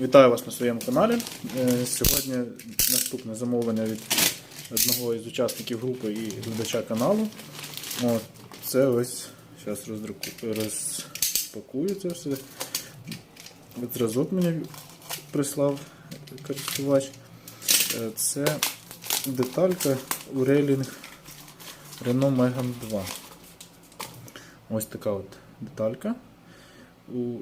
Вітаю вас на своєму каналі. Е, Сьогодні наступне замовлення від одного із учасників групи і глядача каналу. От, це ось зараз роздруку, розпакую це все. Зразок мені прислав користувач. Е, Це деталька у рейлінг Renault Megane 2. Ось така от деталька.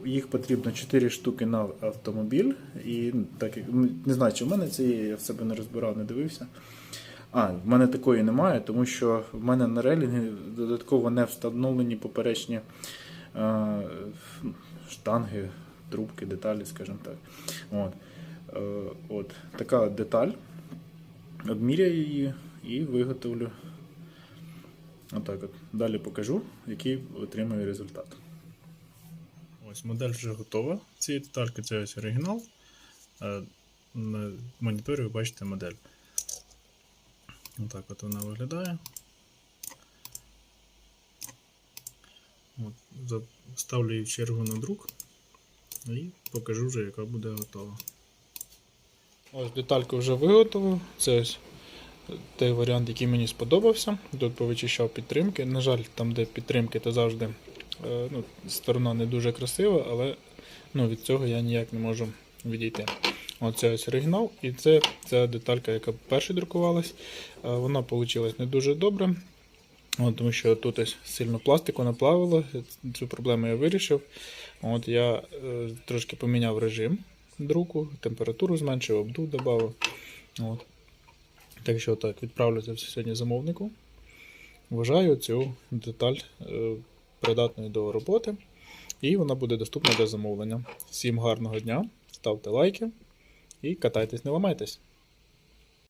Їх потрібно 4 штуки на автомобіль. І так як ну, не знаю, чи в мене це є, я в себе не розбирав, не дивився. А, в мене такої немає, тому що в мене на релінгі додатково не встановлені поперечні е, штанги, трубки, деталі, скажімо так. От. Е, от. Така деталь. Обміряю її і виготовлю. Отак от. Далі покажу, який отримаю результат. Ось модель вже готова. Цієї детальки це ось оригінал. Е, На моніторі ви бачите модель. Отак от вона виглядає. От, Ставлю її в чергу на друк і покажу вже, яка буде готова. Ось детальку вже виготовив. Це той варіант, який мені сподобався. Тут повичищав підтримки. На жаль, там, де підтримки, то завжди ну, сторона не дуже красива, але ну, від цього я ніяк не можу відійти. Оце ось оригінал, і це ця деталька, яка перша друкувалась. Е, Вона вийшла не дуже добре. Тому що тут ось сильно пластику наплавило, цю проблему я вирішив. От Я е, трошки поміняв режим друку, температуру зменшив, обдув додав. От. Так що так, відправлю це все сьогодні замовнику. Вважаю цю деталь е, придатною до роботи. І вона буде доступна для замовлення. Всім гарного дня, ставте лайки і катайтесь, не ламайтесь.